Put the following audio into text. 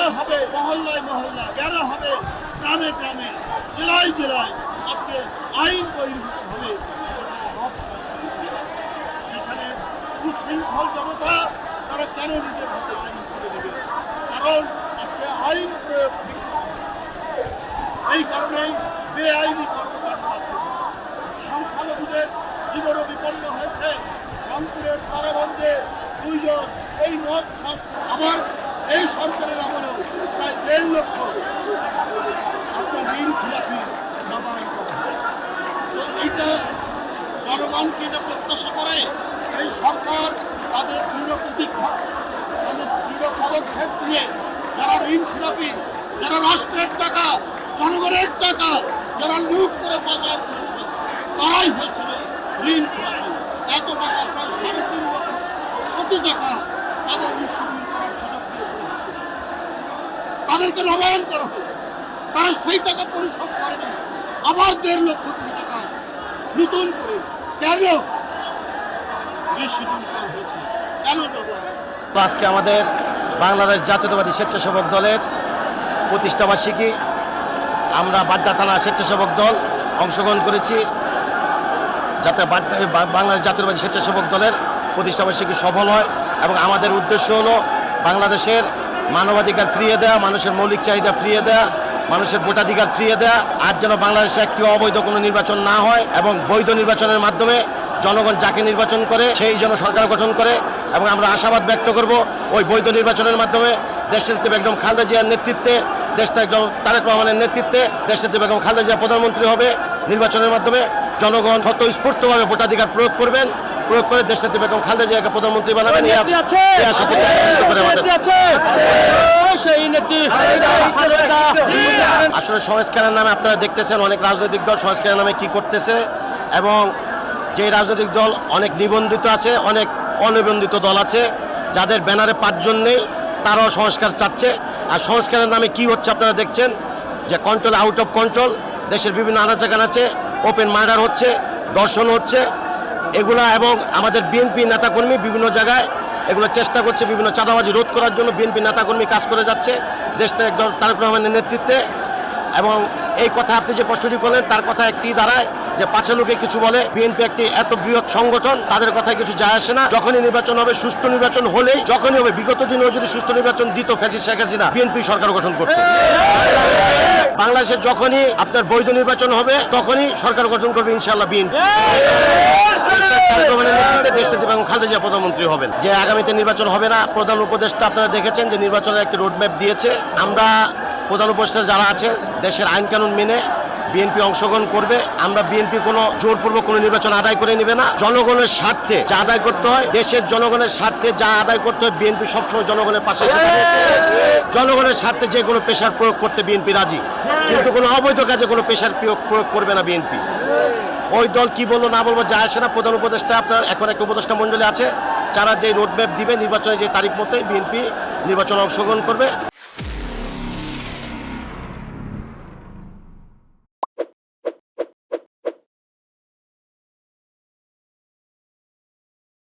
কেন হবে মহল্লায় মহল্লায় কেন হবে গ্রামে গ্রামে, জেলায় জেলায়, আজকে আইন বহির্ভূত হবে। সেখানে উশৃঙ্খল জনতা তারা কেন নিজের হাতে দেবে? কারণ আজকে আইন প্রয়োগ এই কারণেই বেআইনি কর্মকাণ্ড সংখ্যালঘুদের জীবনও বিপন্ন হয়েছে। রংপুরের কারাবন্ধে দুইজন এই মত আবার এই সরকারের প্রায় দেড় লক্ষ। আপনার ঋণ খিলাপি এইটা জনগণকে এটা প্রত্যাশা করে, এই সরকার তাদের দৃঢ় প্রতীক্ষা তাদের দৃঢ় পদক্ষেপ দিয়ে যারা ঋণ খেলাপি যারা রাষ্ট্রের টাকা, জনগণের টাকা, যারা লুট করে পাচার করেছে, তারাই হয়েছিল ঋণ খেলাপি এত টাকা প্রায় সাড়ে তিন কোটি টাকা তাদের ঋণ করার সুযোগ দিয়েছিল হাসিনা। তাদেরকে নবায়ন করা হয়েছে তারা সেই টাকা পরিশোধ করেনি আবার দেড় লক্ষ কোটি টাকা নতুন করে। কেন? আজকে আমাদের বাংলাদেশ জাতীয়তাবাদী স্বেচ্ছাসেবক দলের প্রতিষ্ঠাবার্ষিকী, আমরা বাড্ডা থানা স্বেচ্ছাসেবক দল অংশগ্রহণ করেছি। যাতে বাংলাদেশ জাতীয়তাবাদী স্বেচ্ছাসেবক দলের প্রতিষ্ঠাবার্ষিকী সফল হয়। এবং আমাদের উদ্দেশ্য হলো বাংলাদেশের মানবাধিকার ফিরিয়ে দেওয়া মানুষের মৌলিক চাহিদা ফিরিয়ে দেওয়া মানুষের ভোটাধিকার ফিরিয়ে দেওয়া আর যেন বাংলাদেশে একটি অবৈধ কোনো নির্বাচন না হয় এবং বৈধ নির্বাচনের মাধ্যমে জনগণ যাকে নির্বাচন করে সেই যেন সরকার গঠন করে এবং আমরা আশাবাদ ব্যক্ত করব ওই বৈধ নির্বাচনের মাধ্যমে দেশনেত্রী বেগম খালেদা জিয়ার নেতৃত্বে দেশটা একদম তারেক রহমানের নেতৃত্বে দেশনেত্রী বেগম খালেদা জিয়া প্রধানমন্ত্রী হবে। নির্বাচনের মাধ্যমে জনগণ স্বতঃস্ফূর্তভাবে ভোটাধিকার প্রয়োগ করবেন। প্রয়োগ করে দেশনেত্রী বেগম খালেদা জিয়াকে প্রধানমন্ত্রী বানাবেন আমাদের। আসলে সংস্কারের নামে আপনারা দেখতেছেন অনেক রাজনৈতিক দল সংস্কারের নামে কি করতেছে এবং যে রাজনৈতিক দল অনেক নিবন্ধিত আছে অনেক অনিবন্ধিত দল আছে যাদের ব্যানারে পাঁচজন নেই তারাও সংস্কার চাচ্ছে। আর সংস্কারের নামে কি হচ্ছে আপনারা দেখছেন যে কন্ট্রোল আউট অফ কন্ট্রোল দেশের বিভিন্ন আনাচে কানাচে ওপেন মার্ডার হচ্ছে দর্শন হচ্ছে এগুলা এবং আমাদের বিএনপি নেতাকর্মী বিভিন্ন জায়গায় এগুলো চেষ্টা করছে বিভিন্ন চাঁদাবাজি রোধ করার জন্য বিএনপি নেতাকর্মী কাজ করে যাচ্ছে। দেশটা একদম তারেক রহমানের নেতৃত্বে এবং এই কথা আপনি যে প্রশ্নটি করলেন, তার কথা একটি দাঁড়ায়। যে পাশে লোকে কিছু বলে, বিএনপি একটি এত বৃহৎ সংগঠন, তাদের কথায় কিছু যায় আসে না। যখনই নির্বাচন হবে, সুষ্ঠু নির্বাচন হলেই, যখনই হবে, বিগত দিনেও যদি সুষ্ঠু নির্বাচন দিত ফ্যাসিস শেখ হাসিনা, বিএনপি সরকার গঠন করত। বাংলাদেশে যখনই আপনার বৈধ নির্বাচন হবে, তখনই সরকার গঠন করবে ইনশাআল্লাহ বিএনপি। প্রধানমন্ত্রী হবেন। যে আগামীতে নির্বাচন হবে না, প্রধান উপদেষ্টা আপনারা দেখেছেন যে একটি দিয়েছে। আমরা প্রধান উপদেষ্টা যারা আছে দেশের আইন কানুন মেনে বিএনপি অংশগ্রহণ করবে, আমরা বিএনপি কোনো জোরপূর্বক কোনো নির্বাচন আদায় করে নেবে না। জনগণের স্বার্থে যা আদায় করতে হয়, দেশের জনগণের স্বার্থে যা আদায় করতে হয়, বিএনপি সবসময় জনগণের পাশে জনগণের স্বার্থে যে কোনো পেশার প্রয়োগ করতে বিএনপি রাজি। কিন্তু কোনো অবৈধ কাজে কোনো পেশার প্রয়োগ প্রয়োগ করবে না বিএনপি। ওই দল কি বলল না বলব যা আসে না। প্রধান উপদেষ্টা আপনার, এখন একটা উপদেষ্টা মণ্ডলী আছে। যারা যে রোডম্যাপ দিবে নির্বাচনে যে তারিখ মতোই বিএনপি নির্বাচনে অংশগ্রহণ করবে।